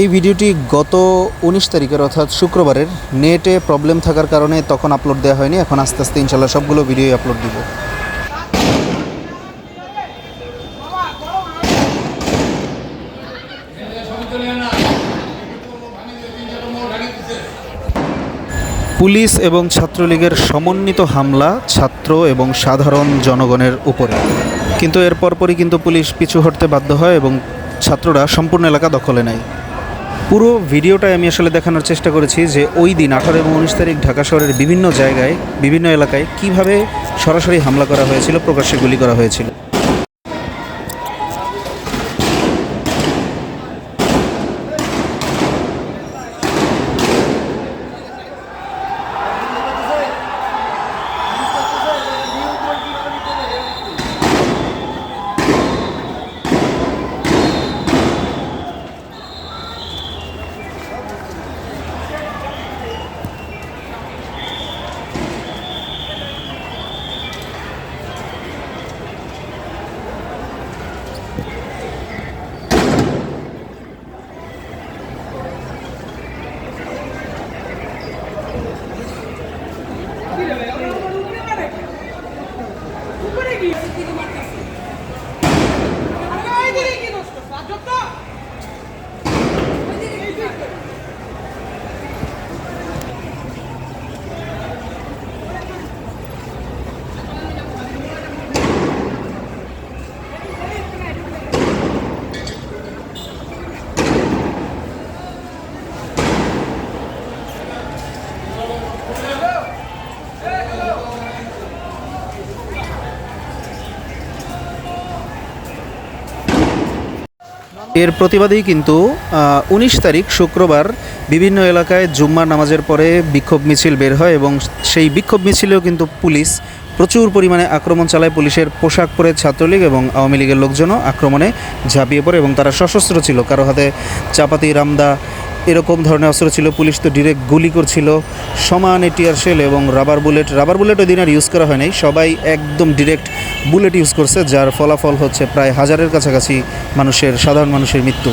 এই ভিডিওটি গত উনিশ তারিখের অর্থাৎ শুক্রবারের নেটে প্রবলেম থাকার কারণে তখন আপলোড দেওয়া হয়নি। এখন আস্তে আস্তে ইনশাল্লাহ সবগুলো ভিডিওই আপলোড দিব। পুলিশ এবং ছাত্রলীগের সমন্বিত হামলা ছাত্র এবং সাধারণ জনগণের উপরে। কিন্তু এর পরপরই কিন্তু পুলিশ পিছু হটতে বাধ্য হয় এবং ছাত্ররা সম্পূর্ণ এলাকা দখলে নেয়। পুরো ভিডিওটাই আমি আসলে দেখানোর চেষ্টা করেছি যে ওই দিন আঠারো এবং উনিশ তারিখ ঢাকা শহরের বিভিন্ন জায়গায়, বিভিন্ন এলাকায় কীভাবে সরাসরি হামলা করা হয়েছিল, প্রকাশ্যে গুলি করা হয়েছিল। এর প্রতিবাদেই কিন্তু উনিশ তারিখ শুক্রবার বিভিন্ন এলাকায় জুম্মার নামাজের পরে বিক্ষোভ মিছিল বের হয় এবং সেই বিক্ষোভ মিছিলেও কিন্তু পুলিশ প্রচুর পরিমাণে আক্রমণ চালায়। পুলিশের পোশাক পরে ছাত্রলীগ এবং আওয়ামী লীগের লোকজনও আক্রমণে ঝাঁপিয়ে পড়ে এবং তারা সশস্ত্র ছিল। কারও হাতে চাপাতি, রামদা এরকম ধরনের অস্ত্র ছিল। পুলিশ তো ডিরেক্ট গুলি করছিল। সমানে টিয়ার শেল এবং রাবার বুলেট রাবার বুলেট ওই দিন আর ইউজ করা হয়নি। সবাই একদম ডিরেক্ট বুলেট ইউজ করছে, যার ফলাফল হচ্ছে প্রায় হাজারের কাছাকাছি মানুষের, সাধারণ মানুষের মৃত্যু।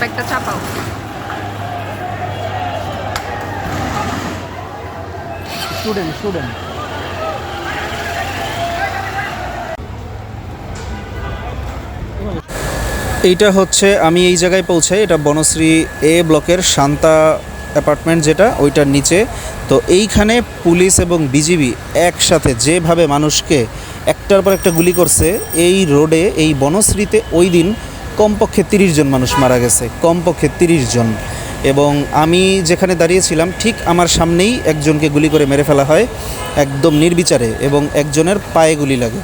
ব্যাগটা চাপাও। স্টুডেন্ট স্টুডেন্ট এইটা হচ্ছে, আমি এই জায়গায় পৌঁছাই, এটা বনশ্রী এ ব্লকের শান্তা অ্যাপার্টমেন্ট যেটা, ওইটার নিচে। তো এইখানে পুলিশ এবং বিজিবি একসাথে যেভাবে মানুষকে একটার পর একটা গুলি করছে, এই রোডে, এই বনশ্রীতে ওই দিন কমপক্ষে তিরিশ জন মানুষ মারা গেছে, কমপক্ষে তিরিশ জন। এবং আমি যেখানে দাঁড়িয়েছিলাম, ঠিক আমার সামনেই একজনকে গুলি করে মেরে ফেলা হয়, একদম নির্বিচারে এবং একজনের পায়ে গুলি লাগে।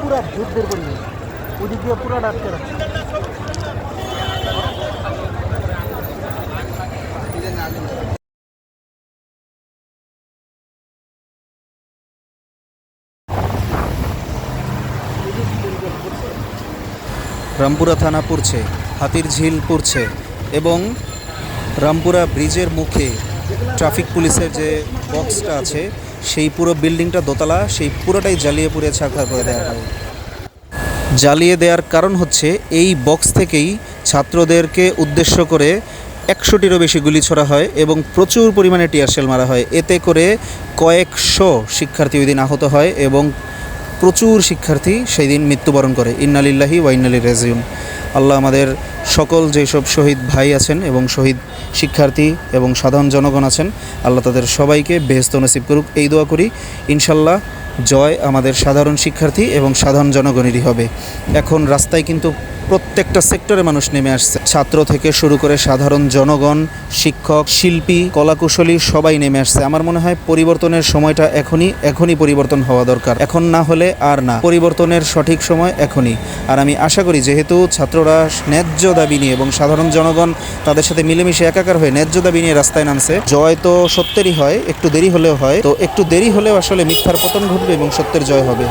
পুরা ভূত বের করি ওদিক দিয়ে পুরা ডাকতে রাখছে। রামপুরা থানা পড়ছে, হাতির ঝিল পড়ছে এবং রামপুরা ব্রিজের মুখে ট্রাফিক পুলিশের যে বক্সটা আছে, সেই পুরো বিল্ডিংটা দোতলা, সেই পুরোটাই জ্বালিয়ে পুড়ে ছাড়খাড় করে দেওয়া হয়। জ্বালিয়ে দেওয়ার কারণ হচ্ছে, এই বক্স থেকেই ছাত্রদেরকে উদ্দেশ্য করে একশোটিরও বেশি গুলি ছোড়া হয় এবং প্রচুর পরিমাণে টিয়ার শেল মারা হয়। এতে করে কয়েকশো শিক্ষার্থী ওই দিন আহত হয় এবং প্রচুর শিক্ষার্থী সেই দিন মৃত্যুবরণ করে। ইন্নালিল্লাহি ওয়াইনালি রেজিউম আল্লাহ আমাদের সকল যেসব শহীদ ভাই আছেন এবং শহীদ শিক্ষার্থী এবং সাধারণ জনগণ আছেন, আল্লাহ তাদের সবাইকে বেহস্ত নসিব করুক। এই দোয়া করি, ইনশাল্লাহ জয় আমাদের সাধারণ শিক্ষার্থী এবং সাধারণ জনগণেরই হবে। এখন রাস্তায় কিন্তু প্রত্যেকটা সেক্টরে মানুষ নেমে আসছে। ছাত্র থেকে শুরু করে সাধারণ জনগণ, শিক্ষক, শিল্পী, কলাকুশলী সবাই নেমে আসছে। আমার মনে হয় পরিবর্তনের সময়টা এখনই এখনই পরিবর্তন হওয়া দরকার। এখন না হলে আর না। পরিবর্তনের সঠিক সময় এখনই। আর আমি আশা করি যেহেতু ছাত্ররা ন্যায্য দাবি নিয়ে এবং সাধারণ জনগণ তাদের সাথে মিলেমিশে একাকার হয়ে ন্যায্য দাবি নিয়ে রাস্তায় নামছে, জয় তো সত্যেরই হয়, একটু দেরি হলেও হয়। তো একটু দেরি হলেও আসলে মিথ্যার পতন ঘটবে এবং সত্যের জয় হবে।